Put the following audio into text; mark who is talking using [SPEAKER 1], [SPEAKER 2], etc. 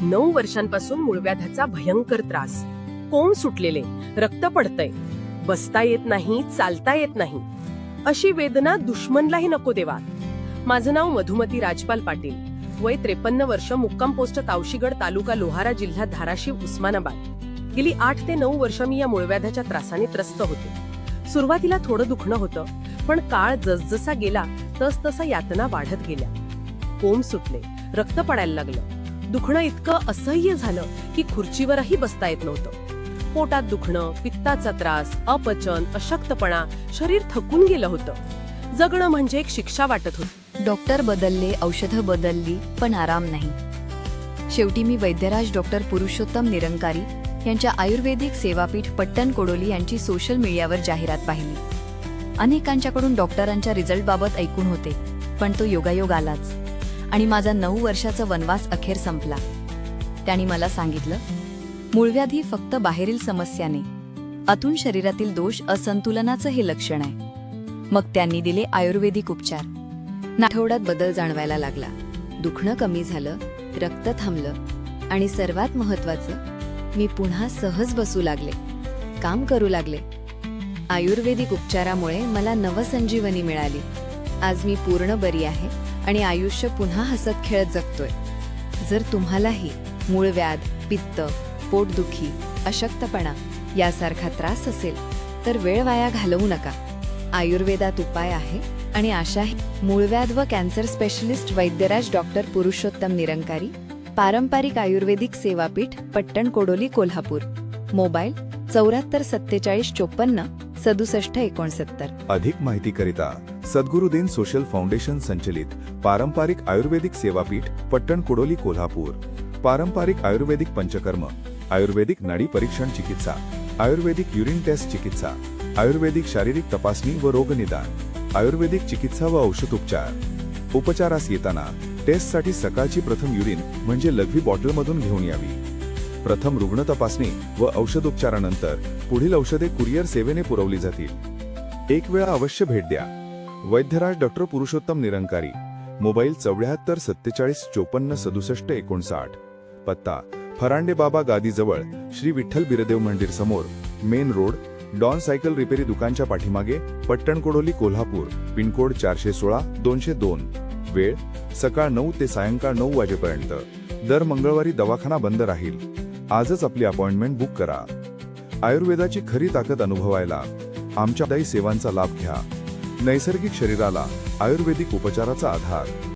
[SPEAKER 1] नऊ वर्षांपासून मूळव्याधाचा भयंकर त्रास. कोंब सुटलेले? रक्त पडतंय. बसता येत नाही चालता येत नाही. अशी वेदना दुश्मनलाही नको देवा. माझं नाव मधुमती राजपाल पाटील. वय त्रेपन्न वर्ष मुक्काम पोस्ट तावशीगड तालुका लोहारा जिल्हा धाराशिव उस्मानाबाद. गेली आठ ते नऊ वर्ष मी या मूळव्याधाच्या त्रासाने त्रस्त होते. सुरुवातीला थोडं दुखणं होतं पण काळ जसजसा गेला तस तसा यातना वाढत गेल्या. कोंब सुटले? रक्त पडायला लागलं. दुखणं इतकं असह्य झालं की खुर्चीवरही बसता येत नव्हतं. पोटात दुखणं पित्ताचा त्रास अपचन अशक्तपणा शरीर थकून गेलं होतं. जगणं म्हणजे एक शिक्षा वाटत होती.
[SPEAKER 2] डॉक्टर बदलले औषधं बदलली पण आराम नाही. शेवटी मी वैद्यराज डॉक्टर पुरुषोत्तम निरंकारी यांच्या आयुर्वेदिक सेवापीठ पट्टण कोडोली यांची सोशल मीडियावर जाहिरात पाहिली. अनेकांच्याकडून डॉक्टरांच्या रिझल्टबाबत ऐकून होते पण तो योगायोग आलाच. आणि माझा नऊ वर्षाचा वनवास अखेर संपला. त्यांनी मला सांगितलं मूळव्याधी फक्त बाहेरील समस्याने. आतून शरीरातील दोष असंतुलनाचं हे लक्षण आहे. मग त्यांनी दिले आयुर्वेदिक उपचार. नाठवड्यात बदल जाणवायला लागला. दुखणं कमी झालं रक्त थांबलं आणि सर्वात महत्वाचं मी पुन्हा सहज बसू लागले. काम करू लागले. आयुर्वेदिक उपचारामुळे मला नवसंजीवनी मिळाली. आज मी पूर्ण बरी आहे. आणि आयुष्य पुन्हा हसत खेळत जगतोय. जर तुम्हालाही मूळव्याध पित्त पोटदुखी अशक्तपणा यासारखा त्रास असेल तर वेळ वाया घालवू नका. आयुर्वेदात उपाय आहे आणि आशाही मूळव्याध व कॅन्सर स्पेशलिस्ट वैद्यराज डॉक्टर पुरुषोत्तम निरंकारी पारंपरिक आयुर्वेदिक सेवापीठ पट्टण कोडोली कोल्हापूर. मोबाईल चौऱ्याहत्तर सत्तेचाळीस चोपन्न सदुसष्ट एकोणसत्तर.
[SPEAKER 3] अधिक माहितीकरिता सद्गुरुदेन सोशल फाउंडेशन संचलित पारंपरिक आयुर्वेदिक सेवापीठ पट्टण कुडोली कोल्हापूर. पारंपरिक आयुर्वेदिक पंचकर्म आयुर्वेदिक नाडी परीक्षण चिकित्सा आयुर्वेदिक युरिन टेस्ट चिकित्सा आयुर्वेदिक शारीरिक तपासणी व रोगनिदान आयुर्वेदिक चिकित्सा व औषध उपचार. उपचारास येताना टेस्टसाठी सकाळची प्रथम युरिन म्हणजे लघवी बॉटलमधून घेऊन यावी. प्रथम रुग्ण तपासणी व औषधोपचारानंतर पुढील औषधे कुरिअर सेवेने पुरवली जातील. एक वेळा अवश्य भेट द्या. वैद्यराज डॉक्टर पुरुषोत्तम निरंकारी. मोबाईल चौऱ्याहत्तर सत्तेचाळीस चोपन्न सदुसष्ट एकोणसाठ. पत्ता फरांडे बाबा गादीजवळ श्री विठ्ठल बिरदेव मंदिर समोर main road Don cycle repair दुकानच्या पाठीमागे पट्टणकोडोली कोल्हापूर पिनकोड चारशे सोळा दोनशे दोन. वेळ सकाळ नऊ ते सायंकाळ नऊ वाजेपर्यंत. दर मंगळवारी दवाखाना बंद राहील. आजच आपली अपॉइंटमेंट बुक करा. आयुर्वेदाची खरी ताकद अनुभवायला आमच्या दायी सेवांचा लाभ घ्या. नैसर्गिक शरीराला आयुर्वेदिक उपचाराचा आधार.